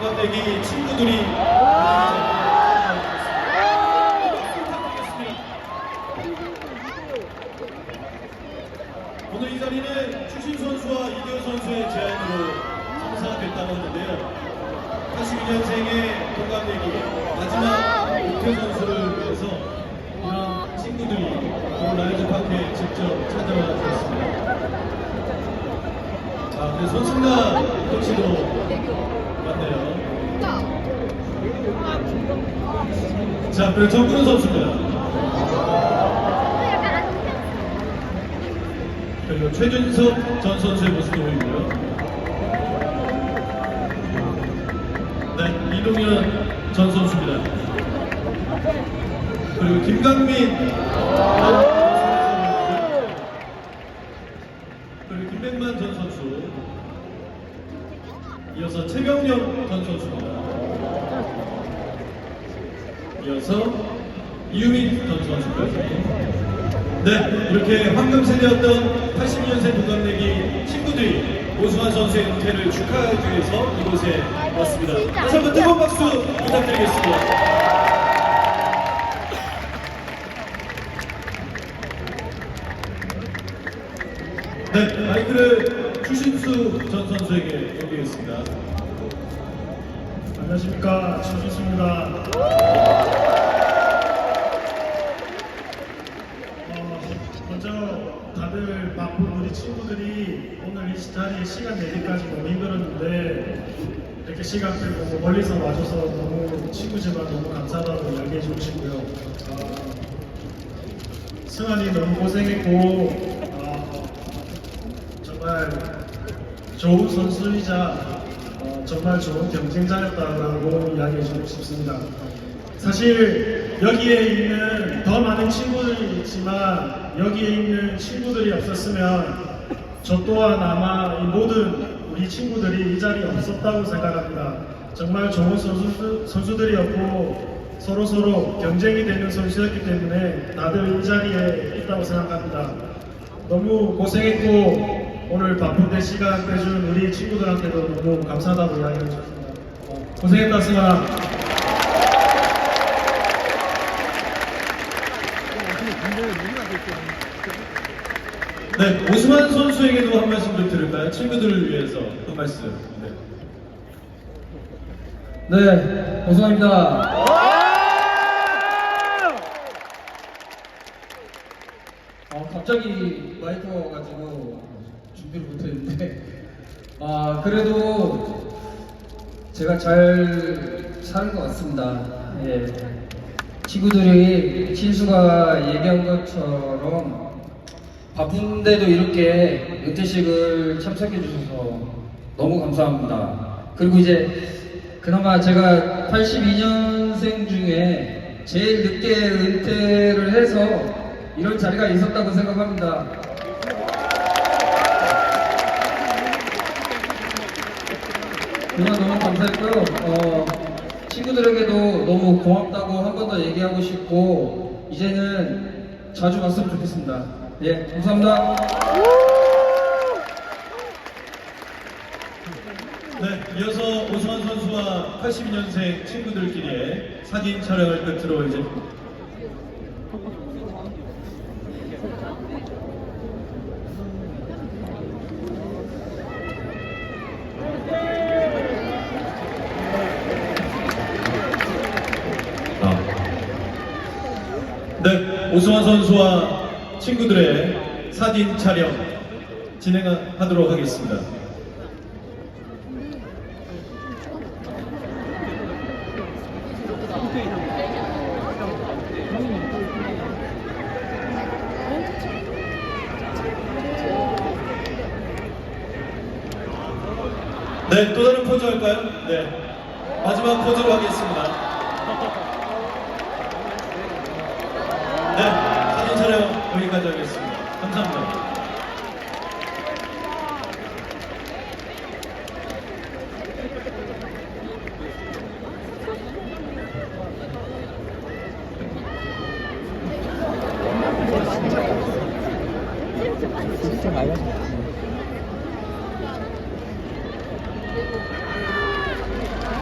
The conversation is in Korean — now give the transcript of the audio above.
동갑내기 친구들이 오늘 이 자리는 추신 선수와 이대호 선수의 제안으로 성사됐다고 하는데요. 82년생의 동갑내기 마지막 목표 선수를 위해서 이런 친구들이 오늘 라이즈 파크에 직접 찾아와 주셨습니다. 아, 그 손승남 코치도 맞네요. 자, 그리고 정근우 선수입니다. 그리고 최준석 전 선수의 모습도 보이고요. 네, 이동현 전 선수입니다. 그리고 김강민 그리고 김백만 전 선수 이어서 최경영 전 선수입니다. 이어서 이유민 전 선수까지 네, 이렇게 황금 세대였던 80년생 동갑내기 친구들이 오수환 선수의 은퇴를 축하하기 위해서 이곳에 왔습니다. 다시 한번 뜨거운 박수 부탁드리겠습니다. 네, 마이크를 추신수 전 선수에게 넘기겠습니다. 안녕하십니까 최준수입니다. 어, 먼저 다들 바쁜 우리 친구들이 오늘 이 자리에 시간 내기까지 너무 힘들었는데 이렇게 시간 빼고 멀리서 와줘서 너무 친구지만 너무 감사하다고 이야기해 주고 싶고요. 어, 승환이 너무 고생했고 어, 정말 좋은 선수이자 어, 정말 좋은 경쟁자였다라고 이야기해주고 싶습니다. 사실 여기에 있는 더 많은 친구들이 있지만 여기에 있는 친구들이 없었으면 저 또한 아마 이 모든 우리 친구들이 이 자리에 없었다고 생각합니다. 정말 좋은 선수, 선수들이었고 서로 서로 경쟁이 되는 선수였기 때문에 다들 이 자리에 있다고 생각합니다. 너무 고생했고 오늘 바쁜데 시간 빼준 우리 친구들한테도 너무 감사하다고 이야기해 주셨습니다. 어, 고생했다 승아. 네, 오스만 선수에게도 한 말씀 좀 들을까요? 친구들을 위해서 한 말씀. 네. 네, 오승환입니다. 어, 갑자기 마이크가 와가지고 준비를 못했는데, 아, 그래도 제가 잘 사는 것 같습니다. 예. 친구들이 친수가 얘기한 것처럼 바쁜데도 이렇게 은퇴식을 참석해 주셔서 너무 감사합니다. 그리고 이제 그나마 제가 82년생 중에 제일 늦게 은퇴를 해서 이런 자리가 있었다고 생각합니다. 그동안 너무 감사했고요. 어, 친구들에게도 너무 고맙다고 한 번 더 얘기하고 싶고 이제는 자주 왔으면 좋겠습니다. 예, 감사합니다. 네, 이어서 오수환 선수와 82년생 친구들끼리의 사진 촬영을 끝으로 이제 네, 오수환 선수와 친구들의 사진 촬영 진행하도록 하겠습니다. 네, 또 다른 포즈 할까요? 네. 마지막 포즈로 하겠습니다. 드려야겠습니다. 감사합니다. 진짜 많이 하셨